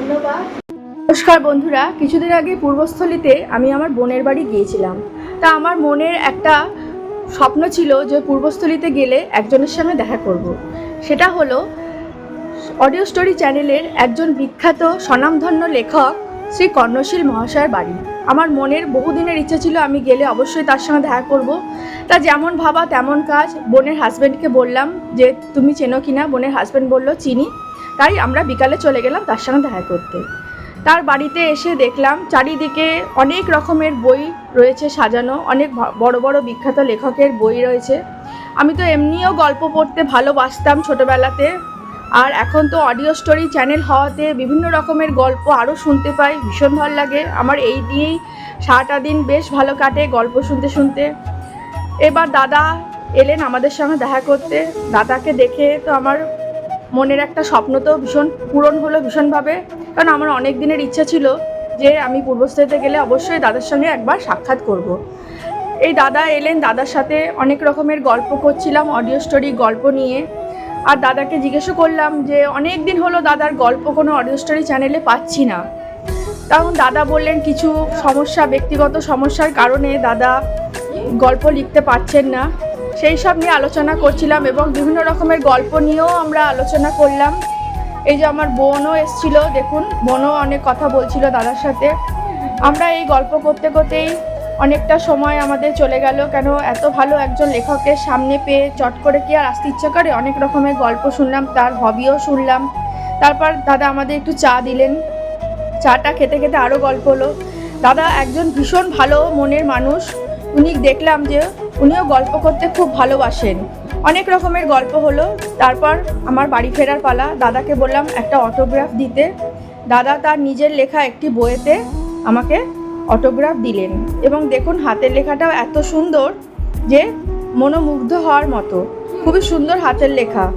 ধন্যবাদ। নমস্কার বন্ধুরা, কিছুদিন আগে পূর্বস্থলীতে আমি আমার বোনের বাড়ি গিয়েছিলাম। তা আমার মনের একটা স্বপ্ন ছিল যে পূর্বস্থলীতে গেলে একজনের সঙ্গে দেখা করব। সেটা হলো অডিও স্টোরি চ্যানেলের একজন বিখ্যাত স্বনামধন্য লেখক শ্রী কর্ণশীল মহাশয়ের বাড়ি। আমার মনের বহুদিনের ইচ্ছা ছিল আমি গেলে অবশ্যই তার সঙ্গে দেখা করব। তা যেমন ভাবা তেমন কাজ, বোনের হাজব্যান্ডকে বললাম যে, তুমি চেনো কিনা? বোনের হাজব্যান্ড বলল, চিনি। তাই আমরা বিকালে চলে গেলাম তার সঙ্গে দেখা করতে। তার বাড়িতে এসে দেখলাম চারিদিকে অনেক রকমের বই রয়েছে সাজানো, অনেক বড় বড় বিখ্যাত লেখকের বই রয়েছে। আমি তো এমনিও গল্প পড়তে ভালোবাসতাম ছোটোবেলাতে। আর এখন তো অডিও স্টোরি চ্যানেল হওয়াতে বিভিন্ন রকমের গল্প আরও শুনতে পাই, ভীষণ ভালো লাগে। আমার এই দিয়েই সারাটা দিন বেশ ভালো কাটে গল্প শুনতে শুনতে। এবার দাদা এলেন আমাদের সঙ্গে দেখা করতে। দাদাকে দেখে তো আমার মনের একটা স্বপ্ন তো ভীষণ পূরণ হলো ভীষণভাবে। কারণ আমার অনেক দিনের ইচ্ছা ছিল যে আমি পূর্বস্থলীতে গেলে অবশ্যই দাদার সঙ্গে একবার সাক্ষাৎ করব। এই দাদা এলেন, দাদার সাথে অনেক রকমের গল্প করছিলাম অডিও স্টোরি গল্প নিয়ে। আর দাদাকে জিজ্ঞেসও করলাম যে, অনেক দিন হলো দাদার গল্প কোনো অডিও স্টোরি চ্যানেলে পাচ্ছি না। তখন দাদা বললেন, কিছু সমস্যা, ব্যক্তিগত সমস্যার কারণে দাদা গল্প লিখতে পারছেন না। সেই সব নিয়ে আলোচনা করছিলাম এবং বিভিন্ন রকমের গল্প নিয়েও আমরা আলোচনা করলাম। এই যে আমার বোনও এসছিল, দেখুন, বোনও অনেক কথা বলছিল দাদার সাথে। আমরা এই গল্প করতে করতেই অনেকটা সময় আমাদের চলে গেল, কেন এত ভালো একজন লেখকের সামনে পেয়ে চট করে কি আর আসতে ইচ্ছা করে? অনেক রকমের গল্প শুনলাম, তার হবিও শুনলাম। তারপর দাদা আমাদের একটু চা দিলেন। চাটা খেতে খেতে আরও গল্প হলো। দাদা একজন ভীষণ ভালো মনের মানুষ। উনি দেখলাম যে উনিও গল্প করতে খুব ভালোবাসেন। অনেক রকমের গল্প হলো, তারপর আমার বাড়ি ফেরার পালা, দাদাকে বললাম একটা অটোগ্রাফ দিতে। দাদা তার নিজের লেখা একটি বইয়েতে আমাকে অটোগ্রাফ দিলেন এবং দেখুন হাতের লেখাটাও এত সুন্দর যে মনোমুগ্ধ হওয়ার মতো। খুবই সুন্দর হাতের লেখা।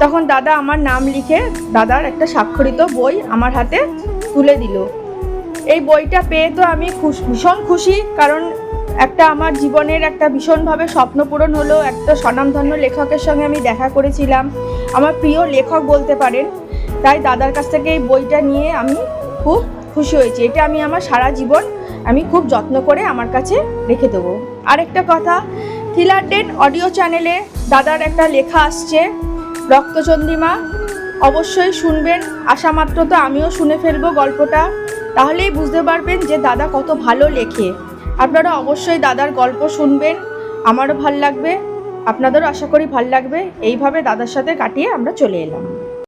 তখন দাদা আমার নাম লিখে দাদার একটা স্বাক্ষরিত বই আমার হাতে তুলে দিল। এই বইটা পেয়ে তো আমি খুশ- ভীষণ খুশি, কারণ একটা আমার জীবনের একটা ভীষণভাবে স্বপ্ন পূরণ হলো। একটা স্বনামধন্য লেখকের সঙ্গে আমি দেখা করেছিলাম। আমার প্রিয় লেখক বলতে পারেন। তাই দাদার কাছ থেকে এই বইটা নিয়ে আমি খুব খুশি হয়েছি। এটা আমি আমার সারা জীবন আমি খুব যত্ন করে আমার কাছে রেখে দেবো। আরেকটা কথা থ্রিলার ডেন অডিও চ্যানেলে দাদার একটা লেখা আসছে, রক্তচন্দ্রিমা, অবশ্যই শুনবেন। আশা মাত্র তো আমিও শুনে ফেলব গল্পটা। তাহলেই বুঝতে পারবেন যে দাদা কত ভালো লেখে। আপনারা অবশ্যই দাদার গল্প শুনবেন, আমারও ভালো লাগবে, আপনাদেরও আশা করি ভালো লাগবে। এইভাবে দাদার সাথে কাটিয়ে আমরা চলে এলাম।